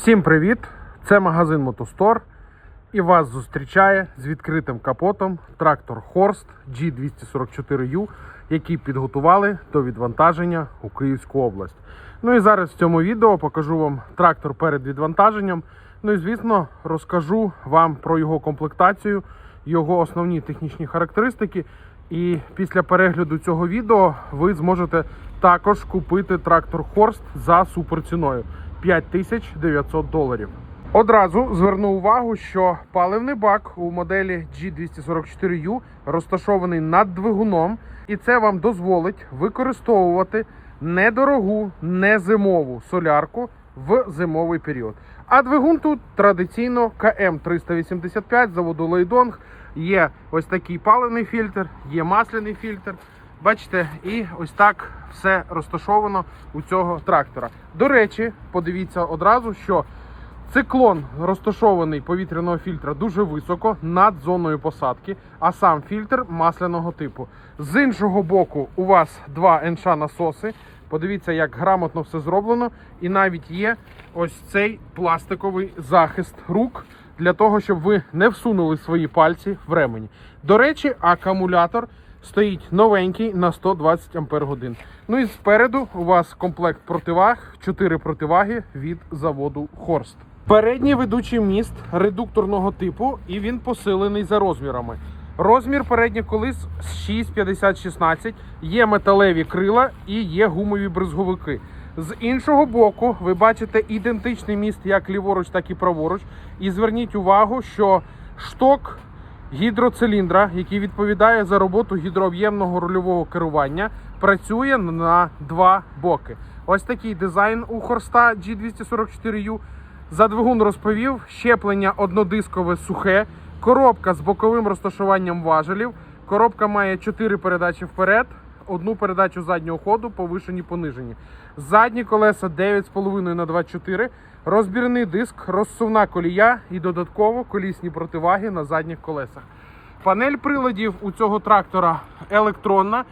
Всім привіт! Це магазин Мотостор. І вас зустрічає з відкритим капотом трактор Хорст G244U, який підготували до відвантаження у Київську область. Ну і зараз в цьому відео покажу вам трактор перед відвантаженням. Ну і звісно, розкажу вам про його комплектацію, його основні технічні характеристики. І після перегляду цього відео ви зможете також купити трактор Хорст за суперціною 5900 доларів. Одразу зверну увагу, що паливний бак у моделі G244U розташований над двигуном, і це вам дозволить використовувати недорогу, не зимову солярку в зимовий період. А двигун тут традиційно КМ385 заводу Лейдонг. Є ось такий паливний фільтр, є масляний фільтр. Бачите, і ось так все розташовано у цього трактора. До речі, подивіться одразу, що циклон розташований повітряного фільтра дуже високо над зоною посадки, а сам фільтр масляного типу. З іншого боку, у вас два НШ насоси. Подивіться, як грамотно все зроблено, і навіть є ось цей пластиковий захист рук для того, щоб ви не всунули свої пальці в ремені. До речі, акумулятор стоїть новенький на 120 Ампер годин. Ну і спереду у вас комплект противаг, 4 противаги від заводу Хорст. Передній ведучий міст редукторного типу, і він посилений за розмірами. Розмір передніх коліс 6,50-16, є металеві крила і є гумові бризговики. З іншого боку, ви бачите ідентичний міст як ліворуч, так і праворуч. І зверніть увагу, що шток гідроциліндра, який відповідає за роботу гідрооб'ємного рульового керування, працює на два боки. Ось такий дизайн у Хорста G244U. За двигун розповів, щеплення однодискове сухе, коробка з боковим розташуванням важелів. Коробка має 4 передачі вперед, одну передачу заднього ходу, повишені, понижені. Задні колеса 9,5 на 2,4, розбірний диск, розсувна колія і додатково колісні противаги на задніх колесах. Панель приладів у цього трактора електронна.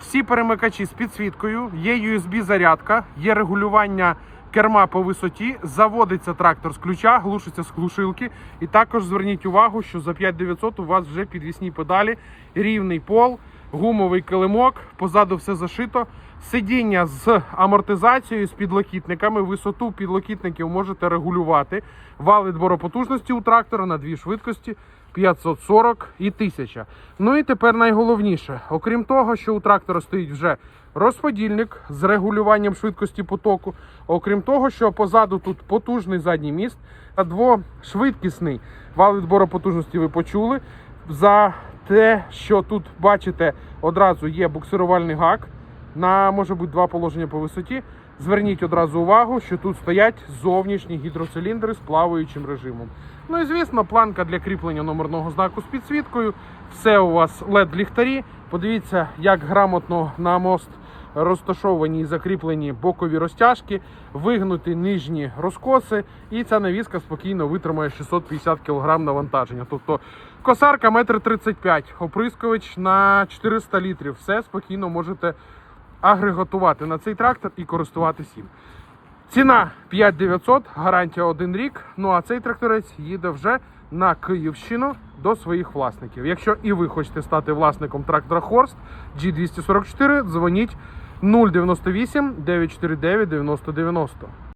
Всі перемикачі з підсвіткою, є USB-зарядка, є регулювання керма по висоті, заводиться трактор з ключа, глушиться з глушилки. І також зверніть увагу, що за 5900 у вас вже підвісні педалі, рівний пол, гумовий килимок, позаду все зашито. Сидіння з амортизацією, з підлокітниками. Висоту підлокітників можете регулювати. Вал відбору потужності у трактора на дві швидкості 540 і 1000. Ну і тепер найголовніше, окрім того, що у трактора стоїть вже розподільник з регулюванням швидкості потоку. Окрім того, що позаду тут потужний задній міст, а двошвидкісний вал відбору потужності ви почули. За те, що тут бачите, одразу є буксирувальний гак на може бути два положення по висоті. Зверніть одразу увагу, що тут стоять зовнішні гідроциліндри з плаваючим режимом. Ну і звісно, планка для кріплення номерного знаку з підсвіткою. Все у вас led ліхтарі. Подивіться, як грамотно на мост розташовані і закріплені бокові розтяжки, вигнуті нижні розкоси, і ця навіска спокійно витримає 650 кг навантаження. Тобто косарка 1,35 м, оприскувач на 400 літрів. Все спокійно можете агрегатувати на цей трактор і користуватись їм. Ціна 5900, гарантія 1 рік. Ну а цей тракторець їде вже на Київщину до своїх власників. Якщо і ви хочете стати власником трактора Хорст G244, дзвоніть 098 949 9090.